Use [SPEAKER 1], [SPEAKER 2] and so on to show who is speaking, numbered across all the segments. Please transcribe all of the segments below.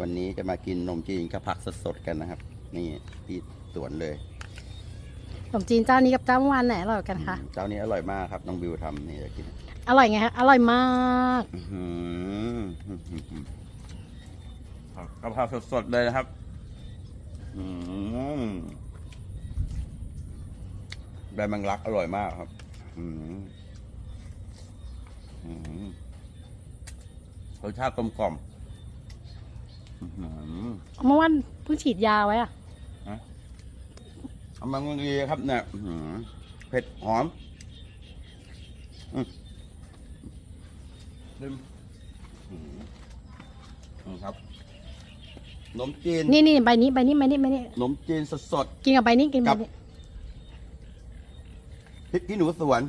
[SPEAKER 1] วันนี้จะมากินนมจีนกับผักสดๆกันนะครับ นี่ที่สวนเลย
[SPEAKER 2] ขนมจีนเจ้านี้กับเจ้าเมื่อวานไหนอร่อยกว่ากันคะ
[SPEAKER 1] เจ้านี้อร่อยมากครับน้องบิวทำนี่จะกิน
[SPEAKER 2] อร่อยไงฮะ อร่อยมาก
[SPEAKER 1] อื้อหือผักกะเพราสดๆเลยนะครับ อืมใบมังลักอร่อยมากครับ อืมอืมรสชาติกลมกล่อม อื้อหือ
[SPEAKER 2] เมื่อวานเพิ่งฉีดยาไว้อะ
[SPEAKER 1] เอามันดีครับเนี่ยอื้อหือเผ็ดหอมอืมดึมอื้อหืออืมครับขนมจีน
[SPEAKER 2] นี่นี่ใบนี้ใบนี้ใบนี้ใบนี้
[SPEAKER 1] ขนมจีนสด
[SPEAKER 2] กินกับใบนี้กินใบ
[SPEAKER 1] กับ
[SPEAKER 2] นี้
[SPEAKER 1] ๆพริกขี้หนูสวน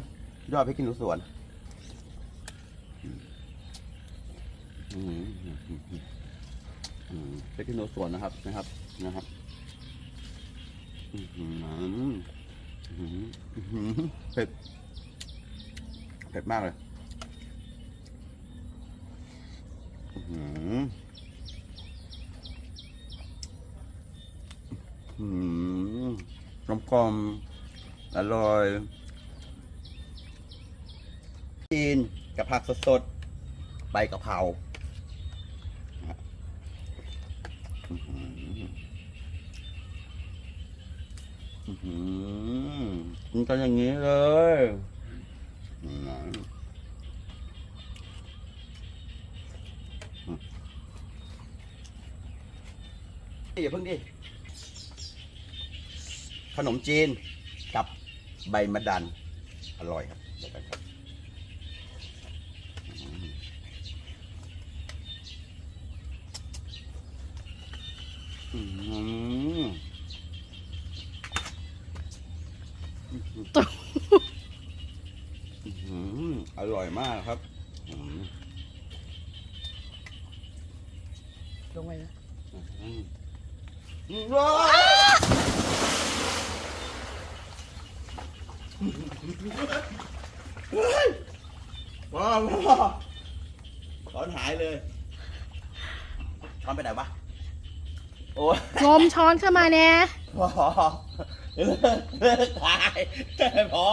[SPEAKER 1] ยอดพริกขี้หนูสวน อืมอืมอื มอืมอืมพริกขี้หนูสวนนะครับนะครับนะครับอื้อหืออื้อหืออื้อหือเผ็ดเผ็ดมากเลยอื้อหืออืมกลมกลมอร่อยจีนกับผักสดๆใบกะเพรา กินกันอย่างนี้เลยอืมอย่าเพิ่งดิ ขนมจีนกับใบมะดัน อร่อยครับเดี๋ยวกันครับอืมอืมอืม อร่อยมากครับอืม
[SPEAKER 2] ลงไปนะ
[SPEAKER 1] อืมว้าวเฮ้ยว้าวว้าวถอนหายเลยถอนไปไหนวะโอ้ย
[SPEAKER 2] งมช้อนเข้ามาเนี่ย
[SPEAKER 1] พอเลิกเลิกถ่ายพอ